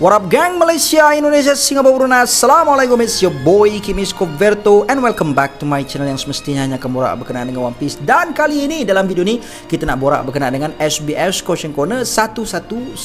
What up gang? Malaysia, Indonesia, Singapura, Brunei. Assalamualaikum It's your boy Kimis Coverto And welcome back to my channel yang semestinya hanya akan borak berkenaan dengan One Piece. Dan kali ini dalam video ni Kita nak borak berkenaan dengan SBS Question Corner 1113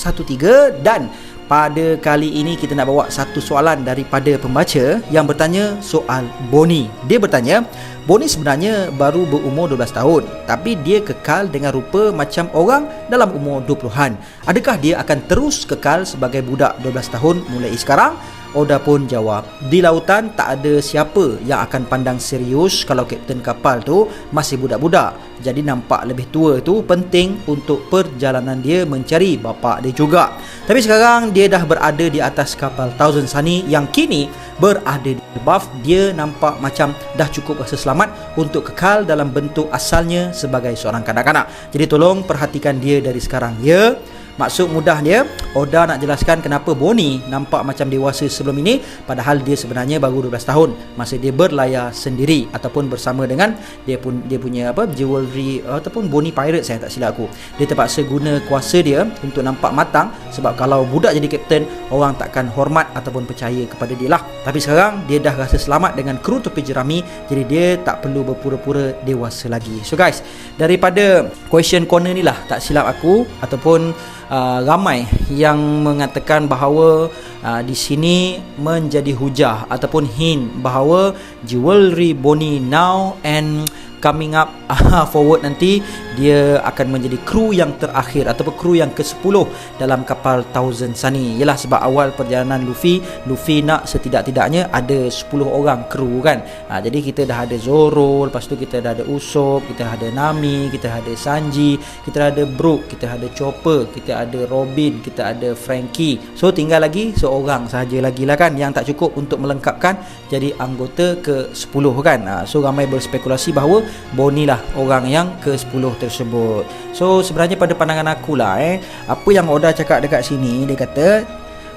Dan pada kali ini kita nak bawa satu soalan daripada pembaca Yang bertanya soal Boni Dia bertanya Boni sebenarnya baru berumur 12 tahun Tapi dia kekal dengan rupa macam orang dalam umur 20-an Adakah dia akan terus kekal sebagai budak 12 tahun mulai sekarang? Oda pun jawab, di lautan tak ada siapa yang akan pandang serius kalau kapten kapal tu masih budak-budak. Jadi nampak lebih tua tu penting untuk perjalanan dia mencari bapa dia juga. Tapi sekarang dia dah berada di atas kapal Thousand Sunny yang kini berada di buff. Dia nampak macam dah cukup rasa selamat untuk kekal dalam bentuk asalnya sebagai seorang kanak-kanak. Jadi tolong perhatikan dia dari sekarang ya. Maksud mudah dia, Oda nak jelaskan kenapa Bonnie nampak macam dewasa sebelum ini padahal dia sebenarnya baru 12 tahun masa dia berlayar sendiri ataupun bersama dengan dia pun dia punya apa jewelry ataupun Bonnie pirate saya tak silap aku. Dia terpaksa guna kuasa dia untuk nampak matang sebab kalau budak jadi kapten orang takkan hormat ataupun percaya kepada dia lah. Tapi sekarang dia dah rasa selamat dengan kru topi jerami jadi dia tak perlu berpura-pura dewasa lagi. So guys, daripada question corner ni lah tak silap aku ataupun uh, ramai yang mengatakan bahawa uh, di sini menjadi hujah ataupun hint bahawa jewelry Bonnie now and coming up uh, forward nanti dia akan menjadi kru yang terakhir ataupun kru yang ke-10 dalam kapal Thousand Sunny. Ialah sebab awal perjalanan Luffy Luffy nak setidak-tidaknya ada 10 orang kru kan? Ha, jadi kita dah ada Zoro lepas tu kita dah ada Usopp kita ada Nami kita ada Sanji kita ada Brook kita ada Chopper kita ada Robin kita ada Frankie. So tinggal lagi seorang sahaja lagi lah kan? Yang tak cukup untuk melengkapkan jadi anggota ke-10 kan? Ha, so ramai berspekulasi bahawa Bonnie lah orang yang ke-10 tersebut. So sebenarnya pada pandangan aku lah eh apa yang Oda cakap dekat sini dia kata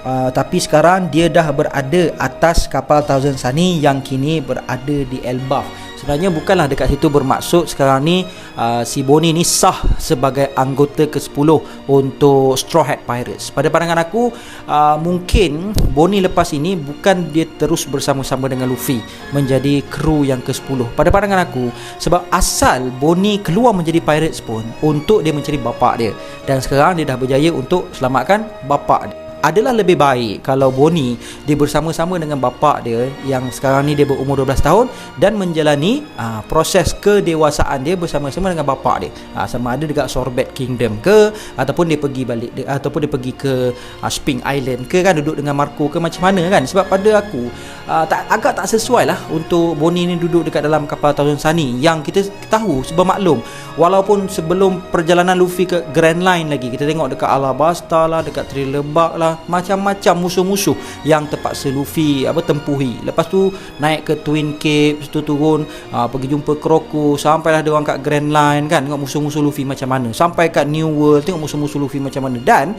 Uh, tapi sekarang dia dah berada atas kapal Thousand Sunny yang kini berada di Elbaf. Sebenarnya bukanlah dekat situ bermaksud sekarang ni uh, si Bonnie ni sah sebagai anggota ke-10 untuk Straw Hat Pirates. Pada pandangan aku, uh, mungkin Bonnie lepas ini bukan dia terus bersama-sama dengan Luffy menjadi kru yang ke-10. Pada pandangan aku, sebab asal Bonnie keluar menjadi pirates pun untuk dia mencari bapak dia. Dan sekarang dia dah berjaya untuk selamatkan bapak dia adalah lebih baik kalau Bonnie dia bersama-sama dengan bapa dia yang sekarang ni dia berumur 12 tahun dan menjalani ah, proses kedewasaan dia bersama-sama dengan bapa dia. Ah, sama ada dekat Sorbet Kingdom ke ataupun dia pergi balik de, ataupun dia pergi ke aa, Spring Island ke kan duduk dengan Marco ke macam mana kan sebab pada aku aa, tak agak tak sesuai lah untuk Bonnie ni duduk dekat dalam kapal Thousand Sunny yang kita tahu sebab maklum walaupun sebelum perjalanan Luffy ke Grand Line lagi kita tengok dekat Alabasta lah dekat Trilebak lah macam-macam musuh-musuh yang terpaksa Luffy apa tempuhi. Lepas tu naik ke Twin Cape, tu turun uh, pergi jumpa Kroko, sampailah dia orang kat Grand Line kan tengok musuh-musuh Luffy macam mana. Sampai kat New World tengok musuh-musuh Luffy macam mana dan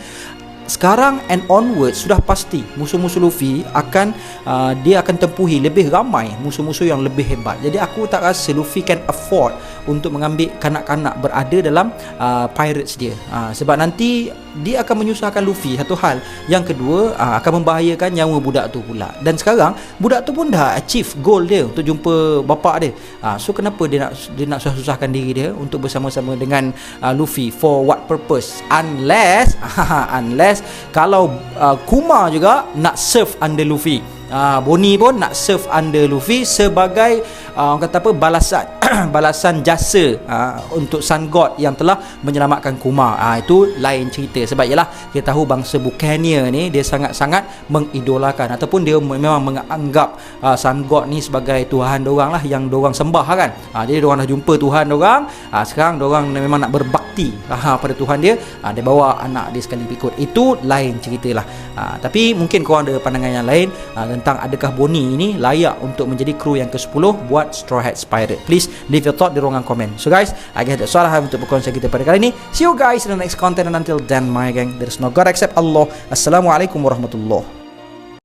sekarang and onward sudah pasti musuh-musuh Luffy akan uh, dia akan tempuhi lebih ramai musuh-musuh yang lebih hebat. Jadi aku tak rasa Luffy can afford untuk mengambil kanak-kanak berada dalam uh, pirates dia. Uh, sebab nanti dia akan menyusahkan Luffy satu hal. Yang kedua uh, akan membahayakan nyawa budak tu pula. Dan sekarang budak tu pun dah achieve goal dia untuk jumpa bapak dia. Uh, so kenapa dia nak dia nak susah-susahkan diri dia untuk bersama-sama dengan uh, Luffy for what purpose? Unless unless kalau uh, Kuma juga nak serve under Luffy. Uh, Bonnie pun nak serve under Luffy sebagai uh, kata apa balasan balasan jasa uh, untuk Sun God yang telah menyelamatkan Kuma. Ah uh, itu lain cerita sebab ialah kita tahu bangsa Buccaneer ni dia sangat-sangat mengidolakan ataupun dia memang menganggap uh, Sun God ni sebagai tuhan orang lah yang orang sembah kan. Ah uh, jadi orang dah jumpa tuhan orang, ah uh, sekarang orang memang nak berbakti uh, pada tuhan dia, uh, dia bawa anak dia sekali ikut. Itu lain ceritalah. Uh, tapi mungkin kau ada pandangan yang lain uh, tentang adakah Bonnie ini layak untuk menjadi kru yang ke-10 buat Straw Hats Pirate. Please leave your thought di ruangan komen. So guys, I guess that's all I have untuk berkongsi kita pada kali ini. See you guys in the next content and until then my gang, there is no God except Allah. Assalamualaikum warahmatullahi